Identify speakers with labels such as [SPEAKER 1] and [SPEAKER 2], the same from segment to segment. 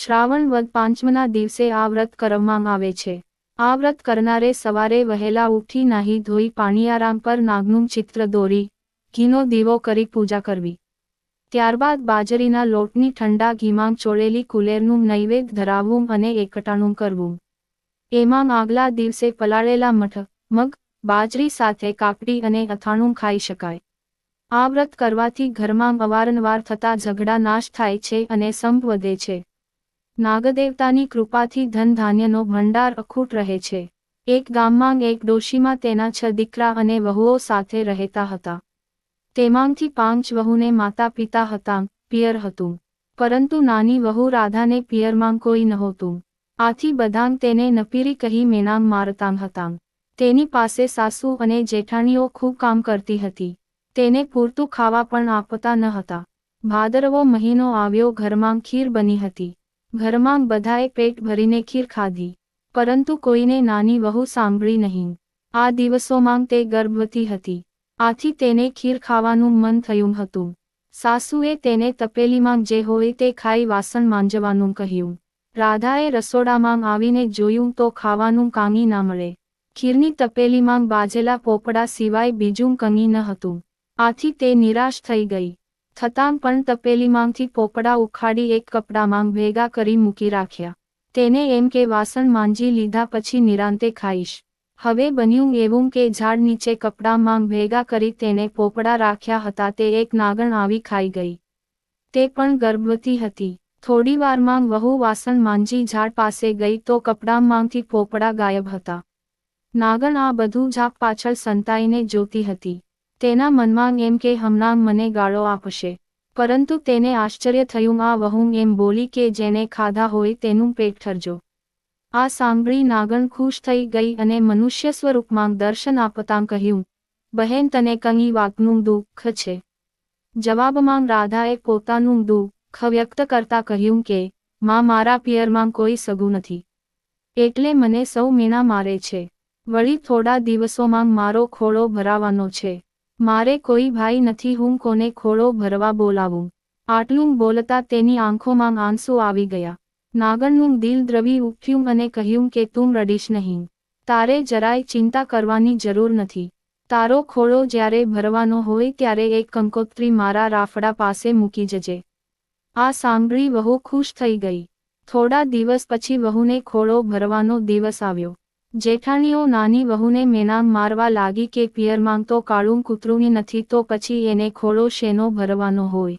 [SPEAKER 1] શ્રાવણ વદ પાંચમના દિવસે આ વ્રત કરવામાં આવે છે. આ વ્રત કરનારે સવારે વહેલા ઉઠી નાહી ધોઈ પાણીયારામ પર નાગનું ચિત્ર દોરી, ઘીનો દીવો કરી પૂજા કરવી. ત્યારબાદ બાજરીના લોટની ઠંડા ઘીમાં ચોળેલી કુલેરનું નૈવેદ્ય ધરાવવું અને એકટાણું કરવું. એમાં આગલા દિવસે પલાળેલા મઠ, મગ, બાજરી સાથે કાકડી અને અથાણું ખાઈ શકાય. આ વ્રત કરવાથી ઘરમાં અવારનવાર થતા ઝઘડા નાશ થાય છે અને સંપ વધે છે. નાગદેવતાની કૃપાથી ધન ધાન્યનો ભંડાર અખૂટ રહે છે. એક ગામમાં એક ડોશીમાં તેના છ દીકરા અને વહુઓ સાથે રહેતા હતા. તેમાંથી પાંચ વહુને માતા પિતા હતા, પિયર હતું. પરંતુ નાની વહુ રાધાને પિયરમાં કોઈ નહોતું. આથી બધાં તેને નપીરી કહી મેનામ મારતાં હતા. તેની પાસે સાસુ અને જેઠાણીઓ ખૂબ કામ કરતી હતી. તેને પૂરતું ખાવા પણ આપતા ન હતા. ભાદરવો મહિનો આવ્યો ઘરમાં ખીર બની હતી. ઘરમાં બધાએ પેટ ભરીને ખીર ખાધી, પરંતુ કોઈને નાની વહુ સાંભળી નહીં. આ દિવસોમાં તે ગર્ભવતી હતી. આથી તેને ખીર ખાવાનું મન થયું હતું. સાસુએ તેને તપેલીમાં જે હોય તે ખાઈ વાસણ માંજવાનું કહ્યું. રાધાએ રસોડામાં આવીને જોયું તો ખાવાનું કાંગી ના મળે. ખીરની તપેલીમાં બાજેલા પોપડા સિવાય બીજું કંગી ન હતું. આથી તે નિરાશ થઈ ગઈ. થતાં પણ તપેલીમાંથી પોપડા ઉખાડી એક કપડામાં ભેગા કરી મૂકી રાખ્યા. તેને એમ કે, વાસણ માંજી લીધા પછી નિરાંતે ખાઈશ. હવે બન્યું એવું કે ઝાડ નીચે કપડામાં ભેગા કરી તેને પોપડા રાખ્યા હતા તે એક નાગણ આવી ખાઈ ગઈ. તે પણ ગર્ભવતી હતી. થોડીવારમાં વહુ વાસણ માંજી ઝાડ પાસે ગઈ તો કપડામાંથી પોપડા ગાયબ હતા. નાગણ આ બધું ઝાપ પાછળ સંતાઈને જોતી હતી. તેના મનમાં એમ કે, હમણાં મને ગાળો આપશે. પરંતુ તેને આશ્ચર્ય થયું, આ વહું એમ બોલી કે, જેને ખાધા હોય તેનું પેટ ઠરજો. આ સાંભળી નાગણ ખુશ થઈ ગઈ અને મનુષ્ય સ્વરૂપમાં દર્શન આપતાં કહ્યું, બહેન, તને કંઈ વાતનું દુઃખ છે? જવાબમાં રાધાએ પોતાનું દુઃખ વ્યક્ત કરતા કહ્યું કે, માં મારા પિયરમાં કોઈ સગું નથી. એટલે મને સૌ મીણા મારે છે. વળી થોડા દિવસોમાં મારો ખોળો ભરાવાનો છે. મારે કોઈ ભાઈ નથી, હું કોને ખોળો ભરવા બોલાવું? આટલું બોલતા તેની આંખોમાં આંસુ આવી ગયા. નાગણનું દિલ દ્રવી ઉઠ્યું અને કહ્યું કે, તું રડીશ નહીં. તારે જરાય ચિંતા કરવાની જરૂર નથી. તારો ખોળો જ્યારે ભરવાનો હોય ત્યારે એક કંકોત્રી મારા રાફડા પાસે મૂકી જજે. આ સાંભળી વહુ ખુશ થઈ ગઈ. થોડા દિવસ પછી વહુને ખોળો ભરવાનો દિવસ આવ્યો. જેઠાણીઓ નાની વહુને મેનામ મારવા લાગી કે પિયરમાં તો કાળું કૂતરુંની નથી તો પછી એને ખોળો શેનો ભરવાનો હોય.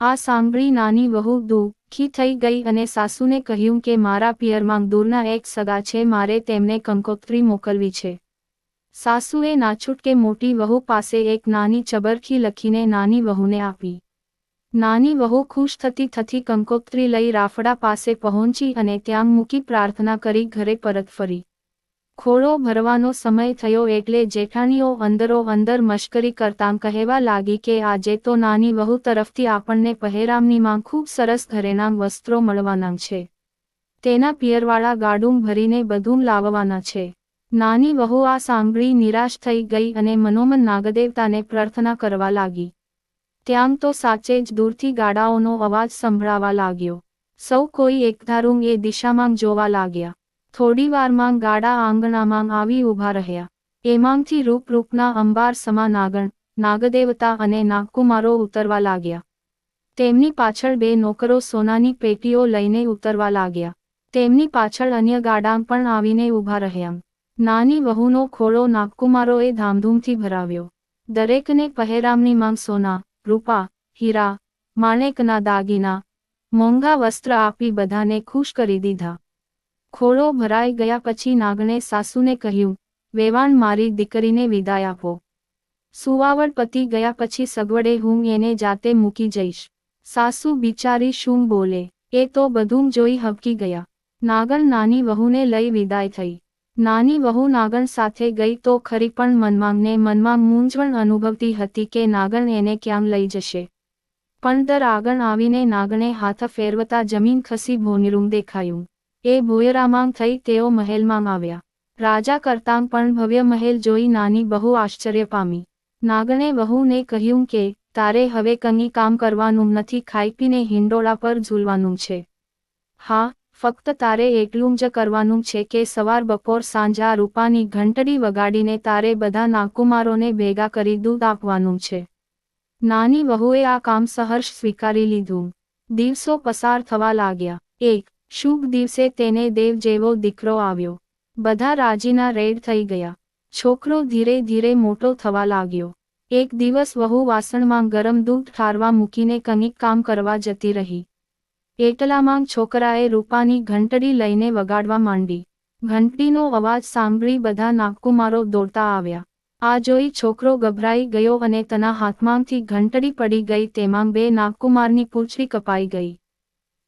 [SPEAKER 1] આ સાંભળી નાની વહુ દુઃખી થઈ ગઈ અને સાસુને કહ્યું કે મારા પિયરમાં દૂરના એક સગા છે, મારે તેમને કંકોત્રી મોકલવી છે. સાસુએ નાછૂટકે મોટી વહુ પાસે એક નાની ચબરખી લખીને નાની વહુને આપી. નાની વહુ ખુશ થતી થતી કંકોત્રી લઈ રાફડા પાસે પહોંચી અને ત્યાં મૂકી પ્રાર્થના કરી ઘરે પરત ફરી. ખોળો ભરવાનો સમય થયો એટલે જેઠાણીઓ અંદરો અંદર મશ્કરી કરતાં કહેવા લાગી કે આજે તો નાની વહુ તરફથી આપણને પહેરામનીમાં ખૂબ સરસ ઘરેનામ વસ્ત્રો મળવાના છે. તેના પિયરવાળા ગાડું ભરીને બધું લાવવાના છે. નાની વહુ આ સાંભળી નિરાશ થઈ ગઈ અને મનોમન નાગદેવતાને પ્રાર્થના કરવા લાગી. ત્યાં તો સાચે જ દૂરથી ગાડાઓનો અવાજ સંભળાવા લાગ્યો. સૌ કોઈ એકધારું એ દિશામાં જોવા લાગ્યા. થોડીવારમાં ગાડા આંગણામાં આવી ઊભા રહ્યા. એમાંથી રૂપરૂપના અંબાર સમા નાગણ, નાગદેવતા અને નાગકુમારો ઉતરવા લાગ્યા. તેમની પાછળ બે નોકરો સોનાની પેટીઓ લઈને ઉતરવા લાગ્યા. તેમની પાછળ અન્ય ગાડા પણ આવીને ઊભા રહ્યા. નાની વહુનો ખોળો નાગકુમારોએ ધામધૂમથી ભરાવ્યો. દરેકને પહેરામની માંગ સોના, રૂપા, હીરા, માણેકના દાગીના, મોંઘા વસ્ત્ર આપી બધાને ખુશ કરી દીધા. ખોળો ભરાઈ ગયા પછી નાગણે સાસુને કહ્યું, વેવાણ મારી દીકરીને વિદાય આપો. સુવાવડ પતિ ગયા પછી સગવડે હું એને જાતે મૂકી જઈશ. સાસુ બિચારી શું બોલે? એ તો બધું જોઈ હબકી ગયા. નાગણ નાની વહુને લઈ વિદાય થઈ. નાની વહુ નાગણ સાથે ગઈ તો ખરી પણ મનમાંગને મનમાં મૂંઝવણ અનુભવતી હતી કે નાગણ એને ક્યાં લઈ જશે. પણ દર આગળ આવીને નાગણે હાથ ફેરવતા જમીન ખસી ભોનીરૂમ દેખાયું. એ ભોયરામાં થઈ તેઓ મહેલમાં આવ્યા. રાજા કરતાં પણ ભવ્ય મહેલ જોઈ નાની બહુ આશ્ચર્ય પામી. નાગણે વહુને કહ્યું કે, તારે હવે કંઈ કામ કરવાનું નથી, ખાઈ પીને હિંડોળા પર ઝૂલવાનું છે. હા, ફક્ત તારે એટલું જ કરવાનું છે કે સવાર બપોર સાંજ રૂપાની ઘંટડી વગાડીને તારે બધા નાકુમારોને ભેગા કરી દૂધ આપવાનું છે. નાની વહુએ આ કામ સહર્ષ સ્વીકારી લીધું. દિવસો પસાર થવા લાગ્યા. એક શુભ દિવસે તેને દેવ જેવો દીકરો આવ્યો. બધા રાજીના રેડ થઈ ગયા. છોકરો ધીરે ધીરે મોટો થવા લાગ્યો. એક દિવસ વહુ વાસણમાં ગરમ દૂધ ઠારવા મૂકીને કંઈક કામ કરવા જતી રહી. એટલામાં છોકરાએ રૂપાની ઘંટડી લઈને વગાડવા માંડી. ઘંટડીનો અવાજ સાંભળી બધા નાકકુમારો દોડતા આવ્યા. આ જોઈ છોકરો ગભરાઈ ગયો અને તેના હાથમાંથી ઘંટડી પડી ગઈ, તેમાં બે નાકકુમારની પૂંછડી કપાઈ ગઈ.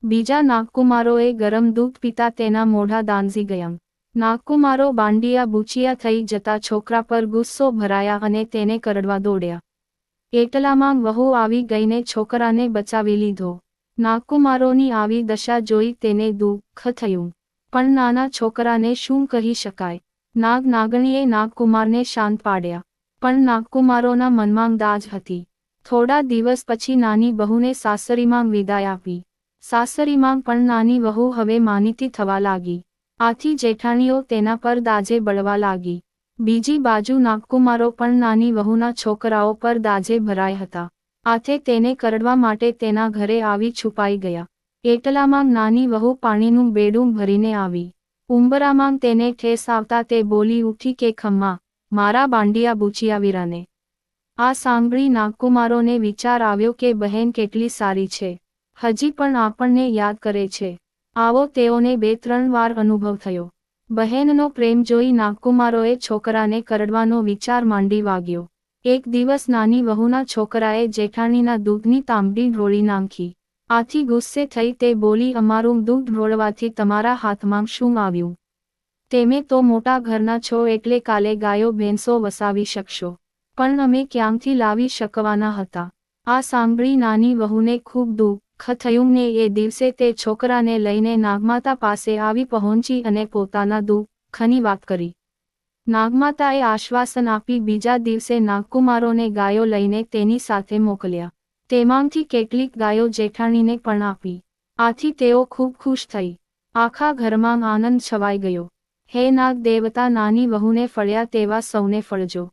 [SPEAKER 1] બીજા નાગકુમારોએ ગરમ દૂધ પીતા તેના મોઢા દાંઝી ગયા નાગકુમારો બાંડિયા બૂચિયા થઈ જતા છોકરા પર ગુસ્સો ભરાયા અને તેને કરડવા દોડ્યા. એટલામાં વહુ આવી ગઈને છોકરાને બચાવી લીધો. નાગકુમારોની આવી દશા જોઈ તેને દુઃખ થયું. પણ નાના છોકરાને શું કહી શકાય? નાગ નાગણીએ નાગકુમારને શાંત પાડ્યા. પણ નાગકુમારોના મનમાં દાજ હતી. થોડા દિવસ પછી નાની બહુને સાસરીમાં વિદાય આપી. સાસરીમાં પણ નાની વહુ હવે માનીતી થવા લાગી. આથી જેઠાણીઓ તેના પર દાજે બળવા લાગી. બીજી બાજુ નાગકુમારો પણ નાની વહુના છોકરાઓ પર દાજે ભરાય હતા. આથે તેને કરડવા માટે તેના ઘરે આવી છુપાઈ ગયા. એટલામાં નાની વહુ પાણીનું બેડું ભરીને આવી. ઉંબરામાં તેને ઠેસ આવતા તે બોલી ઉઠી કે, ખમ્મા, મારા બાંડિયા બુચિયા વીરાને આ સાંભળી નાગકુમારોને વિચાર આવ્યો કે બહેન કેટલી સારી છે. હજી પણ આપણને યાદ કરે છે. આવો તેઓને બે ત્રણ વાર અનુભવ થયો. બહેનનો પ્રેમ જોઈ નાગકુમારોએ છોકરાને કરડવાનો વિચાર માંડી વાગ્યો. એક દિવસ નાની વહુના છોકરાએ જેઠાણીના દૂધની તાંબડી ઢોળી નાંખી. આથી ગુસ્સે થઈ તે બોલી, અમારું દૂધ ઢોળવાથી તમારા હાથમાં શું આવ્યું? તેમે તો મોટા ઘરના છો એટલે કાલે ગાયો, ભેંસો વસાવી શકશો. પણ અમે ક્યાંથી લાવી શકવાના હતા? આ સાંભળી નાની વહુને ખૂબ દુઃખ થયું ને એ દિવસે તે છોકરાને લઈને નાગમાતા પાસે આવી પહોંચી અને પોતાના દુઃખની વાત કરી. નાગમાતાએ આશ્વાસન આપી બીજા દિવસે નાગકુમારોને ગાયો લઈને તેની સાથે મોકલ્યા. તેમાંથી કેટલીક ગાયો જેઠાણીને પણ આપી. આથી તેઓ ખૂબ ખુશ થઈ. આખા ઘરમાં આનંદ છવાઈ ગયો. હે નાગ દેવતા નાની વહુને ફળ્યા તેવા સૌને ફળજો.